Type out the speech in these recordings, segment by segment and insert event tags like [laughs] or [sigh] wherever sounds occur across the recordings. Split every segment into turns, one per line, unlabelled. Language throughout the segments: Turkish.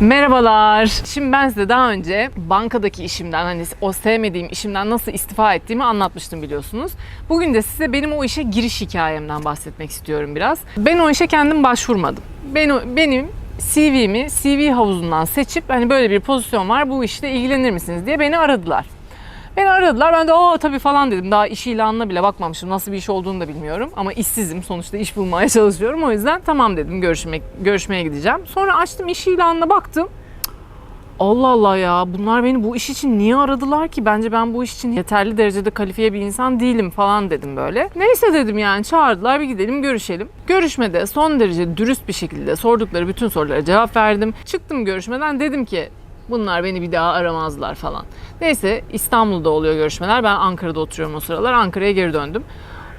Merhabalar. Şimdi ben size daha önce bankadaki işimden hani o sevmediğim işimden nasıl istifa ettiğimi anlatmıştım biliyorsunuz. Bugün de size benim o işe giriş hikayemden bahsetmek istiyorum biraz. Ben o işe kendim başvurmadım. Ben benim CV'mi CV havuzundan seçip hani böyle bir pozisyon var bu işle ilgilenir misiniz diye beni aradılar. Beni aradılar. Ben de aa tabii falan dedim. Daha iş ilanına bile bakmamışım. Nasıl bir iş olduğunu da bilmiyorum. Ama işsizim. Sonuçta iş bulmaya [laughs] çalışıyorum. O yüzden tamam dedim görüşmek, görüşmeye gideceğim. Sonra açtım iş ilanına baktım. Allah Allah ya bunlar beni bu iş için niye aradılar ki? Bence ben bu iş için yeterli derecede kalifiye bir insan değilim falan dedim böyle. Neyse dedim yani çağırdılar bir gidelim görüşelim. Görüşmede son derece dürüst bir şekilde sordukları bütün sorulara cevap verdim. Çıktım görüşmeden dedim ki bunlar beni bir daha aramazlar falan. Neyse İstanbul'da oluyor görüşmeler. Ben Ankara'da oturuyorum o sıralar. Ankara'ya geri döndüm.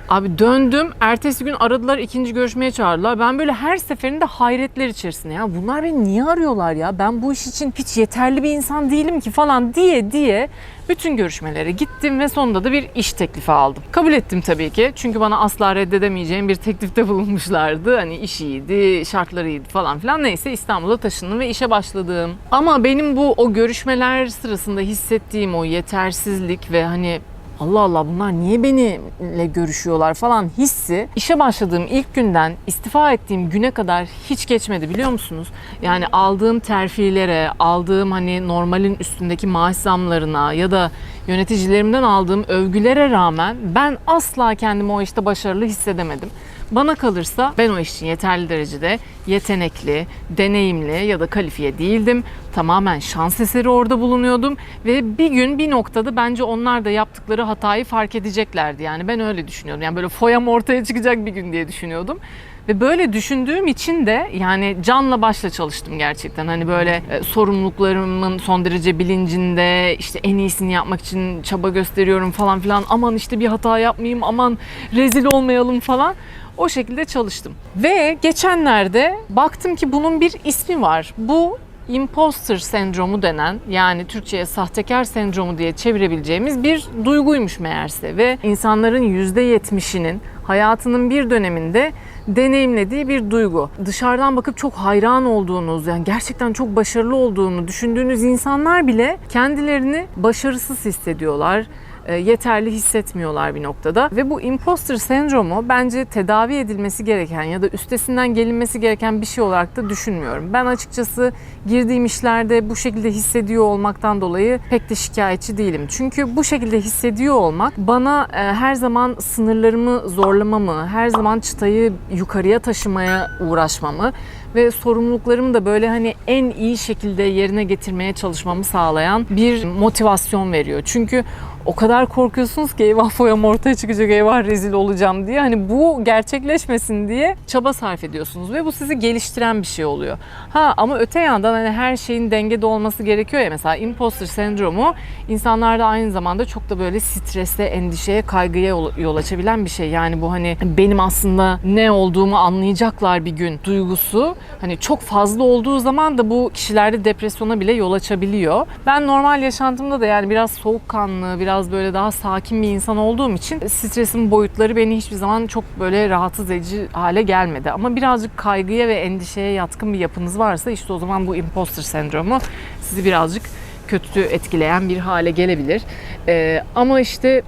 Abi döndüm. Ertesi gün aradılar, ikinci görüşmeye çağırdılar. Ben böyle her seferinde hayretler içerisinde. Ya bunlar beni niye arıyorlar ya? Ben bu iş için hiç yeterli bir insan değilim ki falan diye diye bütün görüşmelere gittim ve sonunda da bir iş teklifi aldım. Kabul ettim tabii ki. Çünkü bana asla reddedemeyeceğim bir teklifte bulunmuşlardı. Hani iş iyiydi, şartları iyiydi falan filan. Neyse İstanbul'a taşındım ve işe başladım. Ama benim bu o görüşmeler sırasında hissettiğim o yetersizlik ve hani Allah Allah bunlar niye benimle görüşüyorlar falan hissi işe başladığım ilk günden istifa ettiğim güne kadar hiç geçmedi biliyor musunuz? Yani aldığım terfilere, aldığım hani normalin üstündeki maaş zamlarına ya da yöneticilerimden aldığım övgülere rağmen ben asla kendimi o işte başarılı hissedemedim. Bana kalırsa ben o iş için yeterli derecede yetenekli, deneyimli ya da kalifiye değildim. Tamamen şans eseri orada bulunuyordum ve bir gün bir noktada bence onlar da yaptıkları hatayı fark edeceklerdi. Yani ben öyle düşünüyordum. Yani böyle foyam ortaya çıkacak bir gün diye düşünüyordum. Ve böyle düşündüğüm için de yani canla başla çalıştım gerçekten. Hani böyle e, sorumluluklarımın son derece bilincinde işte en iyisini yapmak için çaba gösteriyorum falan filan. Aman işte bir hata yapmayayım, aman rezil olmayalım falan. O şekilde çalıştım. Ve geçenlerde baktım ki bunun bir ismi var. Bu imposter sendromu denen yani Türkçe'ye sahtekar sendromu diye çevirebileceğimiz bir duyguymuş meğerse ve insanların %70'inin hayatının bir döneminde deneyimlediği bir duygu. Dışarıdan bakıp çok hayran olduğunuz yani gerçekten çok başarılı olduğunu düşündüğünüz insanlar bile kendilerini başarısız hissediyorlar yeterli hissetmiyorlar bir noktada. Ve bu imposter sendromu bence tedavi edilmesi gereken ya da üstesinden gelinmesi gereken bir şey olarak da düşünmüyorum. Ben açıkçası girdiğim işlerde bu şekilde hissediyor olmaktan dolayı pek de şikayetçi değilim. Çünkü bu şekilde hissediyor olmak bana e, her zaman sınırlarımı zorlamamı, her zaman çıtayı yukarıya taşımaya uğraşmamı ve sorumluluklarımı da böyle hani en iyi şekilde yerine getirmeye çalışmamı sağlayan bir motivasyon veriyor. Çünkü o kadar korkuyorsunuz ki eyvah foyam ortaya çıkacak, eyvah rezil olacağım diye. Hani bu gerçekleşmesin diye çaba sarf ediyorsunuz ve bu sizi geliştiren bir şey oluyor. Ha ama öte yandan hani her şeyin dengede olması gerekiyor ya mesela imposter sendromu insanlarda aynı zamanda çok da böyle strese, endişeye, kaygıya yol, açabilen bir şey. Yani bu hani benim aslında ne olduğumu anlayacaklar bir gün duygusu hani çok fazla olduğu zaman da bu kişilerde depresyona bile yol açabiliyor. Ben normal yaşantımda da yani biraz soğukkanlı, biraz böyle daha sakin bir insan olduğum için stresin boyutları beni hiçbir zaman çok böyle rahatsız edici hale gelmedi. Ama birazcık kaygıya ve endişeye yatkın bir yapınız varsa işte o zaman bu imposter sendromu sizi birazcık kötü etkileyen bir hale gelebilir. Ee, ama işte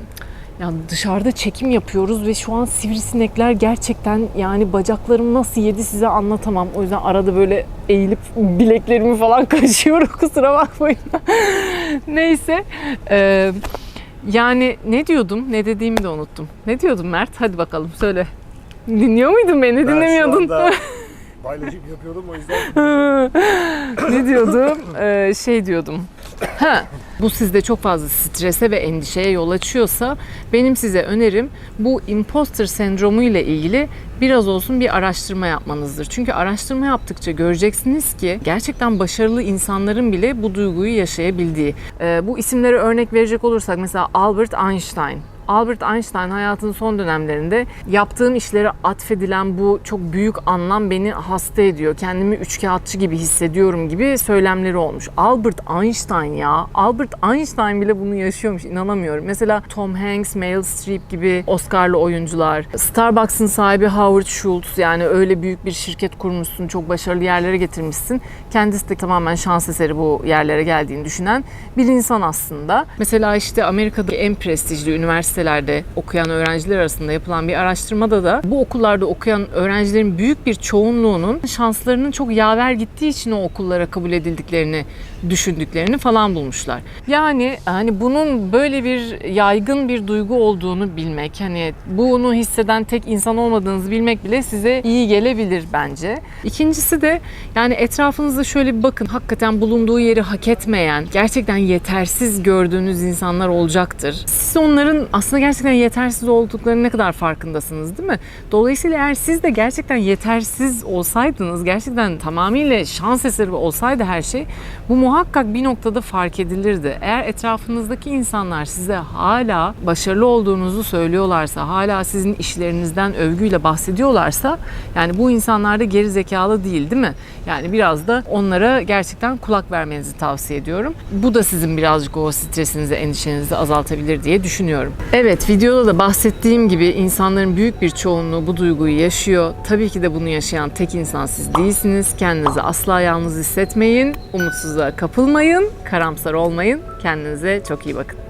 yani dışarıda çekim yapıyoruz ve şu an sivrisinekler gerçekten yani bacaklarım nasıl yedi size anlatamam. O yüzden arada böyle eğilip bileklerimi falan [laughs] kaşıyorum kusura bakmayın. [laughs] Neyse. Ee, yani ne diyordum? Ne dediğimi de unuttum. Ne diyordum Mert? Hadi bakalım söyle. Dinliyor muydun beni? Dinlemiyordun.
Ben şu anda [laughs] baylacık yapıyordum o yüzden.
ne diyordum? Ee, şey diyordum. Ha, bu sizde çok fazla strese ve endişeye yol açıyorsa benim size önerim bu imposter sendromu ile ilgili biraz olsun bir araştırma yapmanızdır. Çünkü araştırma yaptıkça göreceksiniz ki gerçekten başarılı insanların bile bu duyguyu yaşayabildiği. Ee, bu isimlere örnek verecek olursak mesela Albert Einstein. Albert Einstein hayatının son dönemlerinde yaptığım işlere atfedilen bu çok büyük anlam beni hasta ediyor. Kendimi üçkağıtçı gibi hissediyorum gibi söylemleri olmuş. Albert Einstein ya. Albert Einstein bile bunu yaşıyormuş. inanamıyorum. Mesela Tom Hanks, Meryl Streep gibi Oscar'lı oyuncular. Starbucks'ın sahibi Howard Schultz yani öyle büyük bir şirket kurmuşsun, çok başarılı yerlere getirmişsin. Kendisi de tamamen şans eseri bu yerlere geldiğini düşünen bir insan aslında. Mesela işte Amerika'da en prestijli üniversitelerde okuyan öğrenciler arasında yapılan bir araştırmada da bu okullarda okuyan öğrencilerin büyük bir çoğunluğunun şanslarının çok yaver gittiği için o okullara kabul edildiklerini düşündüklerini falan bulmuşlar. Yani hani bunun böyle bir yaygın bir duygu olduğunu bilmek, hani bunu hisseden tek insan olmadığınızı bilmek bile size iyi gelebilir bence. İkincisi de yani etrafınızda şöyle bir bakın. Hakikaten bulunduğu yeri hak etmeyen, gerçekten yetersiz gördüğünüz insanlar olacaktır. Siz onların aslında gerçekten yetersiz olduklarının ne kadar farkındasınız değil mi? Dolayısıyla eğer siz de gerçekten yetersiz olsaydınız, gerçekten tamamıyla şans eseri olsaydı her şey, bu muhakkak bir noktada fark edilirdi. Eğer etrafınızdaki insanlar size hala başarılı olduğunuzu söylüyorlarsa, hala sizin işlerinizden övgüyle bahsediyorlarsa, yani bu insanlar da geri zekalı değil değil mi? Yani biraz da onlara gerçekten kulak vermenizi tavsiye ediyorum. Bu da sizin birazcık o stresinizi, endişenizi azaltabilir diye düşünüyorum. Evet, videoda da bahsettiğim gibi insanların büyük bir çoğunluğu bu duyguyu yaşıyor. Tabii ki de bunu yaşayan tek insan siz değilsiniz. Kendinizi asla yalnız hissetmeyin. Umutsuzluğa kapılmayın. Karamsar olmayın. Kendinize çok iyi bakın.